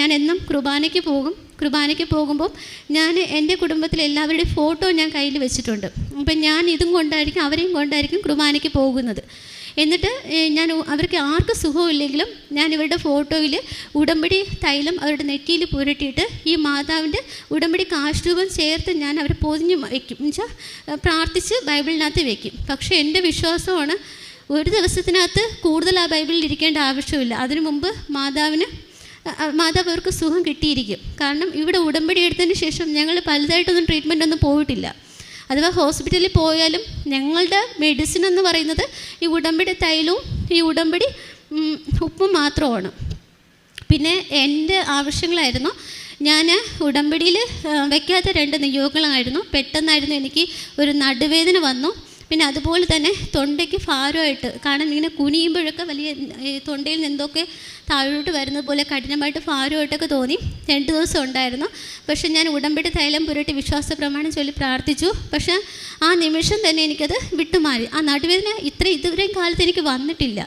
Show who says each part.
Speaker 1: ഞാൻ എന്നും കുർബാനയ്ക്ക് പോകും കുർബാനയ്ക്ക് പോകുമ്പോൾ ഞാൻ എന്റെ കുടുംബത്തിലെ എല്ലാവരുടെയും ഫോട്ടോ ഞാൻ കയ്യിൽ വെച്ചിട്ടുണ്ട്. അപ്പം ഞാൻ ഇതും കൊണ്ടായിരിക്കും അവരെയും കൊണ്ടായിരിക്കും കുർബാനയ്ക്ക് പോകുന്നത്. എന്നിട്ട് ഞാൻ അവർക്ക് ആർക്ക് സുഖമില്ലെങ്കിലും ഞാൻ ഇവരുടെ ഫോട്ടോയിൽ ഉടമ്പടി തൈലം അവരുടെ നെറ്റിയിൽ പുരട്ടിയിട്ട് ഈ മാതാവിന്റെ ഉടമ്പടി കാഷ്രൂപം ചേർത്ത് ഞാൻ അവരെ പൊതിഞ്ഞ് വയ്ക്കും. എന്നുവെച്ചാൽ പ്രാർത്ഥിച്ച് ബൈബിളിനകത്ത് വയ്ക്കും പക്ഷേ എന്റെ വിശ്വാസമാണ് ഒരു ദിവസത്തിനകത്ത് കൂടുതൽ ആ ബൈബിളിൽ ഇരിക്കേണ്ട ആവശ്യമില്ല. അതിനു മുമ്പ് മാതാവിന് മാതാവ് സുഖം കിട്ടിയിരിക്കും. കാരണം ഇവിടെ ഉടമ്പടി എടുത്തതിന് ശേഷം ഞങ്ങൾ പലതായിട്ടൊന്നും ട്രീറ്റ്മെന്റ് ഒന്നും പോയിട്ടില്ല. അഥവാ ഹോസ്പിറ്റലിൽ പോയാലും ഞങ്ങളുടെ മെഡിസിൻ എന്ന് പറയുന്നത് ഈ ഉടമ്പടി തൈലവും ഈ ഉടമ്പടി ഉപ്പും മാത്രമാണ്. പിന്നെ എന്റെ ആവശ്യങ്ങളായിരുന്നു. ഞാൻ ഉടമ്പടിയിൽ വയ്ക്കാത്ത രണ്ട് നിയോഗങ്ങളായിരുന്നു. പെട്ടെന്നായിരുന്നു എനിക്ക് ഒരു നടുവേദന വന്നു. പിന്നെ അതുപോലെ തന്നെ തൊണ്ടയ്ക്ക് ഭാരമായിട്ട് കാരണം ഇങ്ങനെ കുനിയുമ്പോഴൊക്കെ വലിയ തൊണ്ടയിൽ നിന്ന് എന്തൊക്കെ താഴോട്ട് വരുന്നത് പോലെ കഠിനമായിട്ട് ഭാരമായിട്ടൊക്കെ തോന്നി. രണ്ട് ദിവസം ഉണ്ടായിരുന്നു. പക്ഷെ ഞാൻ ഉടമ്പടി തൈലം പുരട്ടി വിശ്വാസ പ്രമാണം ചൊല്ലി പ്രാർത്ഥിച്ചു. പക്ഷെ ആ നിമിഷം തന്നെ എനിക്കത് വിട്ടുമാറി. ആ നടുവേദന ഇത്ര ഇതുവരെയും കാലത്ത് എനിക്ക് വന്നിട്ടില്ല.